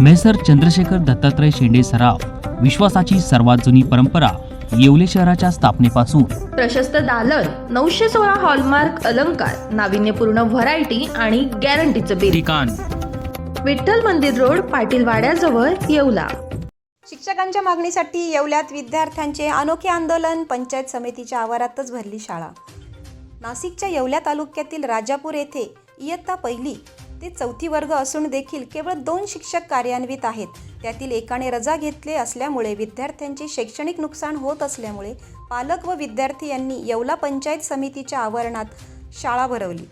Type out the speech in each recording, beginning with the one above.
Measure Chandrashekhar Dattatray शेंडे सराव विश्वासाची सर्वात जुनी परंपरा येवले शहराच्या स्थापनेपासून. प्रशस्त दालन नऊशे सोळा हॉलमार्क अलंकार नाविन्यपूर्ण व्हरायटी आणि गॅरंटीचं बिल ठिकाण. विठ्ठल मंदिर रोड पाटील वाड्याजवळ येवला. शिक्षकांच्या मागणीसाठी येवल्यात विद्यार्थ्यांचे अनोखे आंदोलन पंचायत समितीच्या आवारातच भरली शाळा. नाशिकच्या येवल्या तालुक्यातील राजापूर येथे इयत्ता पहिली ते चौथी वर्ग असून देखील केवळ दोन शिक्षक कार्यान्वित आहेत. त्यातील एकाने रजा घेतले असल्यामुळे विद्यार्थ्यांचे शैक्षणिक नुकसान होत असल्यामुळे पालक व विद्यार्थी यांनी येवला पंचायत समितीच्या आवरणात शाळा भरवली.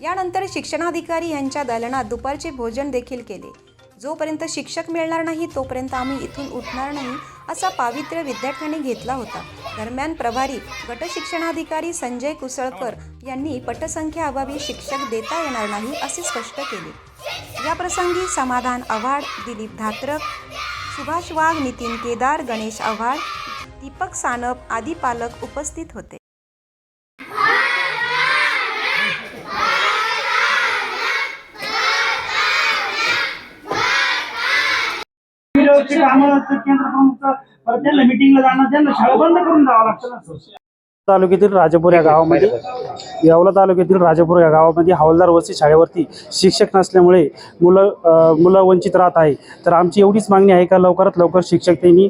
यानंतर शिक्षणाधिकारी यांच्या दालनात दुपारचे भोजन देखील केले. जोपर्यंत शिक्षक मिळणार नाही तोपर्यंत आम्ही इथून उठणार नाही असा पावित्र्य विद्यार्थ्यांनी घेतला होता. दरम्यान प्रभारी गटशिक्षणाधिकारी संजय कुसळकर यांनी पटसंख्या अभावी शिक्षक देता येणार नाही असे स्पष्ट केले. या प्रसंगी समाधान आव्हाड दिलीप धात्रक सुभाष वाघ नितीन केदार गणेश आव्हाड दीपक सानप आदी पालक उपस्थित होते. विरोधचे कामं केंद्र प्रमुख परत त्यांना मिटिंगला जाणं त्यांना शाळा बंद करून जावं लागतं ना तालुक्यातील राजापूर या गावामध्ये येवला तालुक्यातील राजापूर या गावामध्ये हवालदार वस्ती शाळेवरती शिक्षक नसल्यामुळे मुलं मुलं वंचित राहत आहे. तर आमची एवढीच मागणी आहे का लवकरात लवकर शिक्षक त्यांनी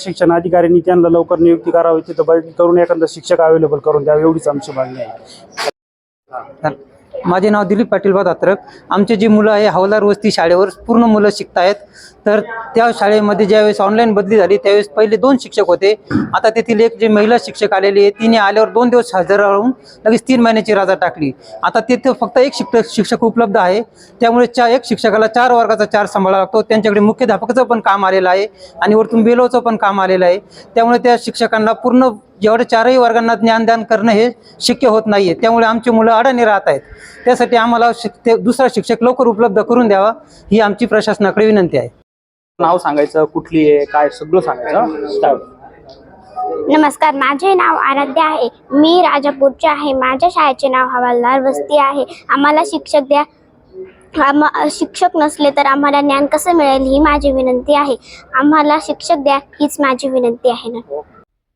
शिक्षण अधिकाऱ्यांनी त्यांना लवकर नियुक्ती करावी तिथं बदली करून एखादा शिक्षक अवेलेबल करून द्यावे एवढीच आमची मागणी आहे. माझे नाव दिलीप पाटील दात्रक आमचे जी मुलं आहे हवालदार वस्ती शाळेवर पूर्ण मुलं शिकत आहेत तर त्या शाळेमध्ये ज्यावेळेस ऑनलाईन बदली झाली त्यावेळेस पहिले दोन शिक्षक होते. आता तेथील एक जे महिला शिक्षक आलेली आहे तिने आल्यावर दोन दिवस हजर राहून लगेच तीन महिन्याची रजा टाकली. आता तिथे फक्त एक शिक्षक शिक्षक उपलब्ध आहे. त्यामुळे चा एक शिक्षकाला चार वर्गाचा चार सांभाळा लागतो. त्यांच्याकडे मुख्याध्यापकाचं पण काम आलेलं आहे आणि वरतून बेलोचं पण काम आलेलं आहे. त्यामुळे त्या शिक्षकांना पूर्ण जेवढे चारही वर्गांना ज्ञानदान करणं हे शक्य होत नाही आहे त्यामुळे आमची मुलं अडाणी राहत आहेत. त्यासाठी आम्हाला शिक ते दुसरा शिक्षक लवकर उपलब्ध करून द्यावा ही आमची प्रशासनाकडे विनंती आहे. नाव सांगायचं कुठली आहे काय सगळं सांगायचं Start. नमस्कार माझे नाव आराध्या आहे. मी राजापूरचे आहे. माझ्या शाळेचे नाव हवालदार वस्ती आहे. आम्हाला शिक्षक द्या आम शिक्षक नसले तर आम्हाला ज्ञान कसं मिळेल ही माझी विनंती आहे. आम्हाला शिक्षक द्या हीच माझी विनंती आहे ना.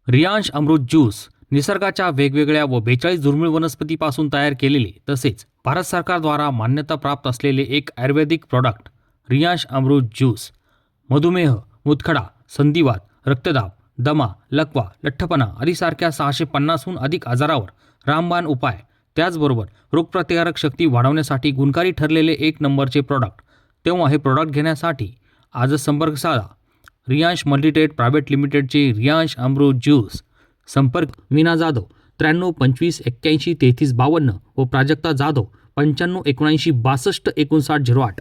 रियांश अमृत ज्यूस निसर्गाच्या वेगवेगळ्या व बेचाळीस दुर्मिळ वनस्पतीपासून तयार केलेले तसेच भारत सरकारद्वारा मान्यता प्राप्त असलेले एक आयुर्वेदिक प्रॉडक्ट रियांश अमृत ज्यूस. मधुमेह मुतखडा संधिवात रक्तदाब दमा लकवा लठ्ठपणा आदीसारख्या सहाशे पन्नासहून अधिक आजारावर रामबाण उपाय. त्याचबरोबर रोगप्रतिकारक शक्ती वाढवण्यासाठी गुणकारी ठरलेले एक नंबरचे प्रॉडक्ट. तेव्हा हे प्रॉडक्ट घेण्यासाठी आजच संपर्क साधा रियांश मल्टीटेट प्रायव्हेट लिमिटेडचे रियांश अमृत ज्यूस. संपर्क मीना जाधव त्र्याण्णव पंचवीस एक्क्याऐंशी तेहतीस बावन्न व प्राजक्ता जाधव पंच्याण्णव एकोणऐंशी बासष्ट एकोणसाठ झिरो आठ.